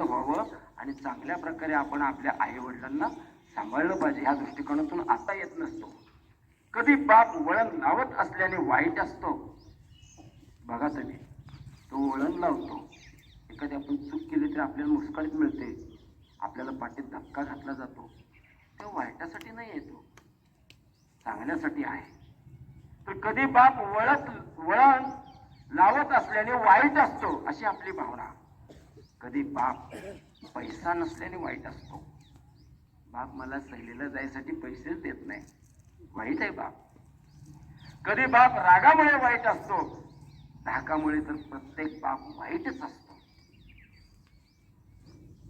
आनंद व्हावं आणि चांगल्या प्रकारे आपण आपल्या आई वडिलांना सांभाळलं पाहिजे ह्या दृष्टिकोनातून आता येत नसतो. कधी बाप वळण लावत असल्याने वाईट असतो. बघा तुम्ही तो वळण लावतो. एखादी आपण चूक केली तर आपल्याला मुस्काळीत मिळते. आपल्याला पाठीत धक्का घातला जातो. तो वाईटासाठी नाही येतो. चांगल्यासाठी आहे. तर कधी बाप वळत वळण लावत असल्याने वाईट असतो अशी आपली भावना. कधी बाप पैसा नसल्याने वाईट असतो. बाप मला सहलीला जायसाठी पैसेच देत नाही. वाईट आहे बाप. कधी बाप रागामुळे वाईट असतो धाकामुळे तर प्रत्येक बाप वाईटच असतो.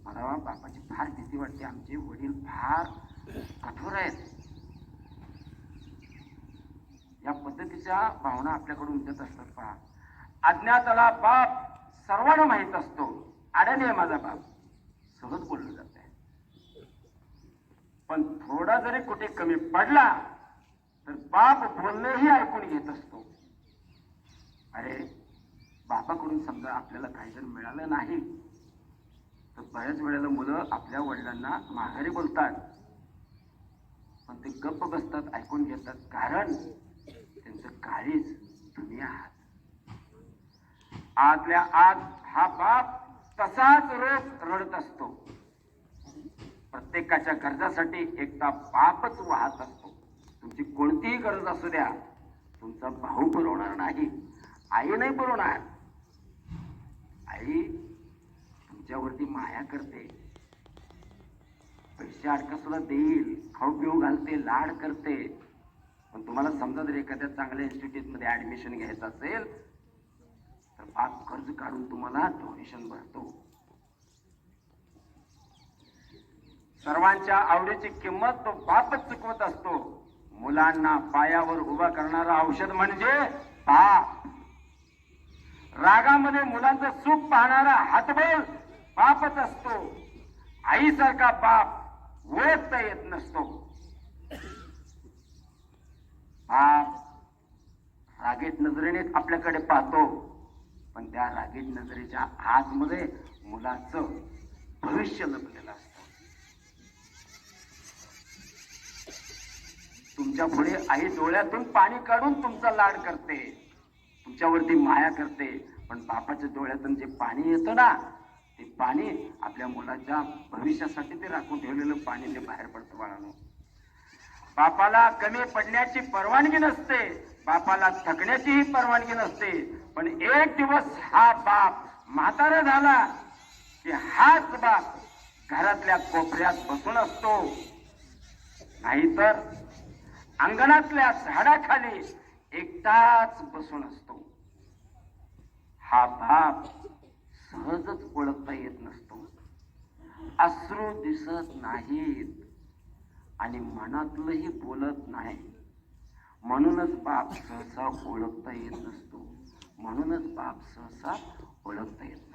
मला बापाची फार भीती वाटते. आमचे वडील फार कठोर आहेत. या पद्धतीच्या भावना आपल्याकडून देत असतात पहा. अज्ञाताला बाप सर्वांना माहीत असतो. आड्याने आहे माझा बाप. सहज बोललं जात आहे पण थोडा जरी कुठे कमी पडला तर बाप बोलणंही ऐकून घेत असतो. अरे बापाकडून समजा आपल्याला काही जर मिळालं नाही तर बऱ्याच वेळेला मुलं आपल्या वडिलांना माघारी बोलतात. पण ते गप्प बसतात ऐकून घेतात. कारण त्यांचं काळीच तुम्ही आहात. आतल्या आत हा बाप तसाच रस रडत असतो. प्रत्येकाच्या गरजासाठी एकदा बापच वाहत असतो. तुमची कोणतीही गरज असू द्या. तुमचा भाऊ पुरवणार नाही. आई नाही पुरवणार. आई तुमच्यावरती माया करते. पैसे अडका सुद्धा देईल. खाऊ पिऊ घालते लाड करते. पण तुम्हाला समजा जर एखाद्या चांगल्या इन्स्टिट्यूटमध्ये ऍडमिशन घ्यायचं असेल तर कर्ज काढून तुम्हाला डोनेशन भरतो. सर्वांच्या आवडीची किंमत तो बापच चुकवत असतो. मुलांना पायावर उभा करणारं औषध म्हणजे बाप. रागामध्ये मुलांचं सुख पाहणारा हातबल बापच असतो. आईसारखा बाप ओळखता येत नसतो. बाप रागेत नजरेने आपल्याकडे पाहतो. पण त्या रागीट नजरेच्या आतमध्ये मुलाचं भविष्य लपलेलं असतं. तुमच्यापुढे आई डोळ्यातून पाणी काढून तुमचा लाड करते. तुमच्यावरती माया करते. पण बापाच्या डोळ्यातून जे पाणी येतं ना ते पाणी आपल्या मुलाच्या भविष्यासाठी ते राखून ठेवलेलं पाणी ते बाहेर पडतं बाळानं. बापाला कमी पडण्याची परवानगी नसते. बापाला थकण्याचीही परवानगी नसते. पण एक दिवस हा बाप म्हातारा झाला की हाच बाप घरातल्या कोपऱ्यात बसून असतो. नाहीतर अंगणातल्या झाडाखाली एकटाच बसून असतो. हा बाप सहजच ओळखता येत नसतो. अश्रू दिसत नाहीत. आणि मनातलंही बोलत नाही. म्हणूनच बाप सहसा ओळखता येत नसतो. म्हणूनच बाप सहसा ओळखता येत